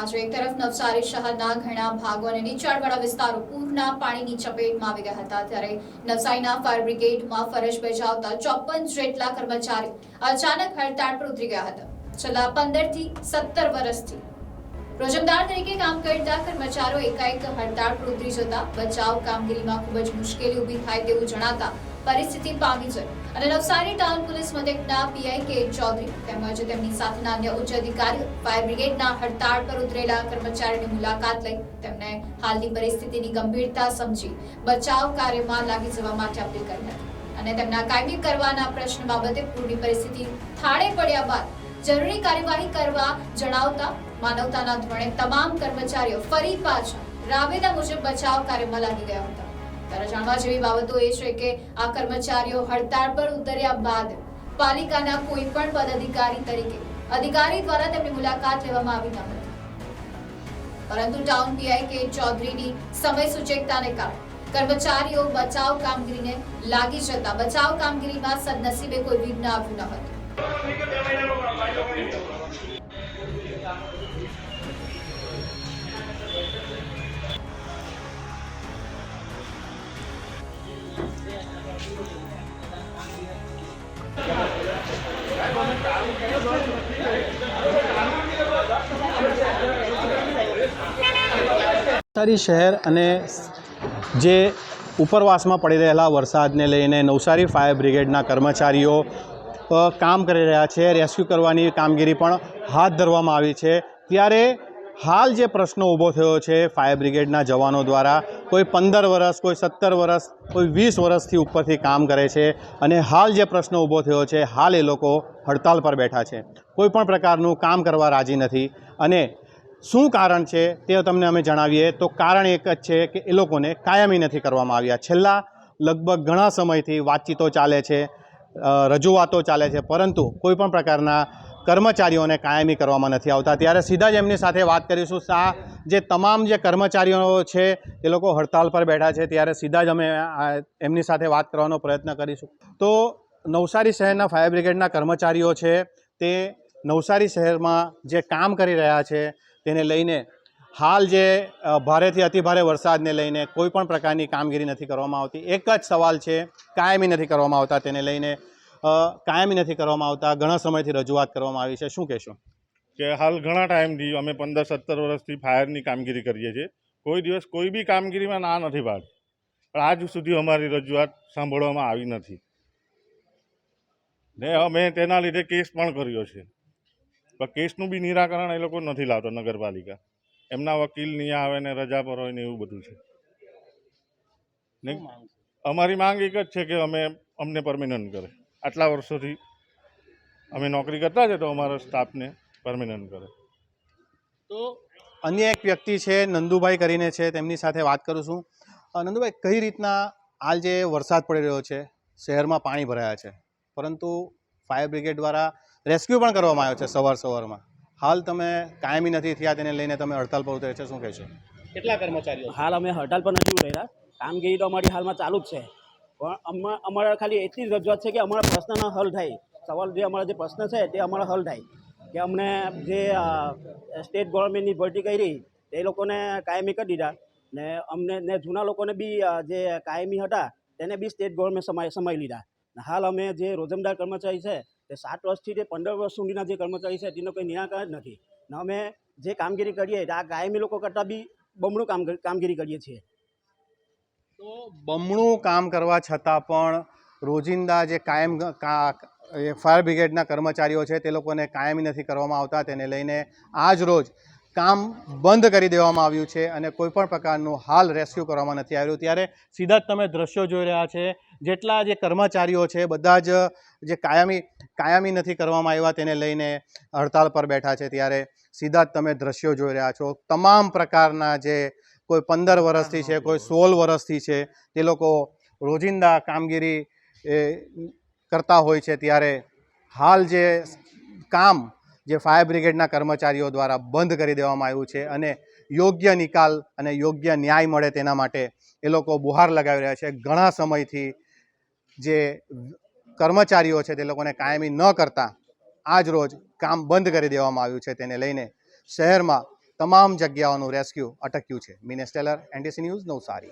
આજે એક તરફ નવસારી શહેરના ઘણા ભાગો અને નીચાણવાળા વિસ્તારો પૂરના પાણીની ચપેટમાં આવી ગયા હતા. ત્યારે નવસારીના ફાયર બ્રિગેડમાં ફરજ બજાવતા ચોપન જેટલા કર્મચારી અચાનક હડતાળ પર ઉતરી ગયા હતા. છેલ્લા પંદરથી સત્તર વર્ષથી રોજમદાર તરીકે કામ કરતા કર્મચારીઓ એકાએક હડતાળ પર ઉતરી જતા બચાવ કામગીરીમાં ખૂબ જ મુશ્કેલી ઊભી થાય તેવું જણાતા પરિસ્થિતિ પામી છે અને નવસારી ટાઉન પોલીસ મથકના પીઆઈ કે ચૌધરી તેમજ તેમની સાથેના અન્ય ઉચ્ચ અધિકારીઓ, ફાયર બ્રિગેડના હડતાળ પર ઉતરેલા કર્મચારીની મુલાકાત લઈ તેમને હાલની પરિસ્થિતિની ગંભીરતા સમજી બચાવ કાર્યમાં લાગી જવા માટે અપીલ કરી હતી. અને તેમના કાયમી કરવાના પ્રશ્ન બાબતે પૂરની પરિસ્થિતિ થાળે પડ્યા બાદ જરૂરી કાર્યવાહી કરવા જણાવતા માનવતાના ધોરણે તમામ કર્મચારીઓ ફરી પાછા રાબેતા મુજબ બચાવ કાર્યમાં લાગી ગયા હતા. ત્યારે જાણવા જેવી બાબતો એ છે કે આ કર્મચારીઓ હડતાળ પર ઉતર્યા બાદ પાલિકાના કોઈ પણ પદાધિકારી તરીકે અધિકારી દ્વારા તેમની મુલાકાત લેવામાં આવી ન હતી. પરંતુ ટાઉન પીઆઈ કે ચૌધરીની સમય સૂચકતાને કારણે કર્મચારીઓ બચાવ કામગીરીને લાગી જતા બચાવ કામગીરીમાં સદનસીબે કોઈ વિઘ્ન આવ્યું ન હતું. નવસારી શહેર અને જે ઉપરવાસમાં પડી રહેલા વરસાદને લઈને નવસારી ફાયર બ્રિગેડના કર્મચારીઓ કામ કરી રહ્યા છે, રેસ્ક્યુ કરવાની કામગીરી પણ હાથ ધરવામાં આવી છે. ત્યારે હાલ જે પ્રશ્ન ઊભો થયો છે, ફાયર બ્રિગેડના જવાનો દ્વારા, કોઈ પંદર વર્ષ કોઈ સત્તર વર્ષ કોઈ વીસ વર્ષથી ઉપરથી કામ કરે છે અને હાલ જે પ્રશ્ન ઊભો થયો છે, હાલ એ લોકો હડતાલ પર બેઠા છે. કોઈ પણ પ્રકારનું કામ કરવા રાજી નથી. અને શું કારણ છે તે તમને અમે જણાવીએ. તો કારણ એક જ છે કે એ લોકોને કાયમી નથી કરવામાં આવ્યા. છેલ્લા લગભગ ઘણા સમયથી વાતચીતો ચાલે છે રજૂઆતો ચાલે છે, પરંતુ કોઈ પણ પ્રકારના કર્મચારીઓને કાયમી કરવામાં નથી આવતા. ત્યારે સીધા જ એમની સાથે વાત કરીશું. આ જે તમામ જે કર્મચારીઓ છે, એ લોકો હડતાલ પર બેઠા છે. ત્યારે સીધા જ અમે એમની સાથે વાત કરવાનો પ્રયત્ન કરીશું. તો નવસારી શહેરના ફાયર બ્રિગેડના કર્મચારીઓ છે, તે નવસારી શહેરમાં જે કામ કરી રહ્યા છે, તેને લઈને હાલ જે ભારેથી અતિભારે વરસાદને લઈને કોઈ પણ પ્રકારની કામગીરી નથી કરવામાં આવતી. એક જ સવાલ છે, કાયમી નથી કરવામાં આવતા. તેને લઈને કાયમી નથી કરવામાં આવતા ઘણા સમયથી રજૂઆત કરવામાં આવી છે. શું કહેશો? કે હાલ ઘણા ટાઈમથી અમે પંદર સત્તર વર્ષથી ફાયરની કામગીરી કરીએ છીએ. કોઈ દિવસ કોઈ બી કામગીરીમાં ના નથી પાડી પણ આજ સુધી અમારી રજૂઆત સાંભળવામાં આવી નથી. ને અમે તેના લીધે કેસ પણ કર્યો છે. પણ કેસનું બી નિરાકરણ એ લોકો નથી લાવતો નગરપાલિકા. એમના વકીલ નહીં આવે ને રજા પર હોય ને એવું બધું છે. ને અમારી માંગ એક જ છે કે અમે અમને પરમિનન્ટ કરે. આટલા વર્ષોથી અમે નોકરી કરતા છે તો અમારા સ્ટાફને પરમિનન્ટ કરે. તો અન્ય એક વ્યક્તિ છે નંદુભાઈ કરીને છે તેમની સાથે વાત કરું છું. નંદુભાઈ કઈ રીતના હાલ જે વરસાદ પડી રહ્યો છે શહેરમાં પાણી ભરાયા છે? પરંતુ ફાયર બ્રિગેડ દ્વારા રેસ્ક્યુ પણ કરવામાં આવ્યો છે સવાર સવારમાં. હાલ તમે કાયમી નથી થયા તેને લઈને તમે હડતાલ પર ઉતરે છે શું કહેશો? કેટલા કર્મચારીઓ હાલ અમે હડતાલ પર નથી ઉતર્યા. કામગીરી તો અમારી હાલમાં ચાલુ જ છે. પણ અમા, અમારા ખાલી એટલી જ રજૂઆત છે કે અમારા પ્રશ્નનો હલ થાય. સવાલ જે અમારા જે પ્રશ્ન છે તે અમારો હલ થાય. કે અમને જે સ્ટેટ ગવર્મેન્ટની ભરતી કરી, તે લોકોને કાયમી કરી દીધા. ને અમને, ને જૂના લોકોને બી જે કાયમી હતા, તેને બી સ્ટેટ ગવર્મેન્ટ સમાય સમાઈ લીધા. ને હાલ અમે જે રોજમદાર કર્મચારી છે, તે સાત વર્ષથી તે પંદર વર્ષ સુધીના જે કર્મચારી છે, તેનો કોઈ નિરાકરણ નથી. ને અમે જે કામગીરી કરીએ તે આ કાયમી લોકો કરતાં બી બમણું કામ કામગીરી કરીએ છીએ. તો બમણું કામ કરવા છતાં પણ રોજિંદા જે કાયમ ફાયર બ્રિગેડના કર્મચારીઓ છે તે લોકોને કાયમી નથી કરવામાં આવતા. તેને લઈને આજ રોજ કામ બંધ કરી દેવામાં આવ્યું છે અને કોઈ પણ પ્રકારનું હાલ રેસ્ક્યુ કરવામાં નથી આવ્યું. ત્યારે સીધા જ તમે દ્રશ્યો જોઈ રહ્યા છે, જેટલા જે કર્મચારીઓ છે બધા જ જે કાયમી કાયમી નથી કરવામાં આવ્યા તેને લઈને હડતાલ પર બેઠા છે. ત્યારે સીધા જ તમે દ્રશ્યો જોઈ રહ્યા છો. તમામ પ્રકારના જે કોઈ પંદર વર્ષથી છે કોઈ સોળ વર્ષથી છે તે લોકો રોજિંદા કામગીરી એ કરતા હોય છે ત્યારે હાલ જે કામ જે ફાયર બ્રિગેડના કર્મચારીઓ દ્વારા બંધ કરી દેવામાં આવ્યું છે અને યોગ્ય નિકાલ અને યોગ્ય ન્યાય મળે તેના માટે એ લોકો બુહાર લગાવી રહ્યા છે. ઘણા સમયથી જે કર્મચારીઓ છે તે લોકોને કાયમી ન કરતા આજ રોજ કામ બંધ કરી દેવામાં આવ્યું છે. તેને લઈને શહેરમાં તમામ જગ્યાઓનું રેસ્ક્યુ અટક્યું છે. Minesh Tailor NDC news Navsari.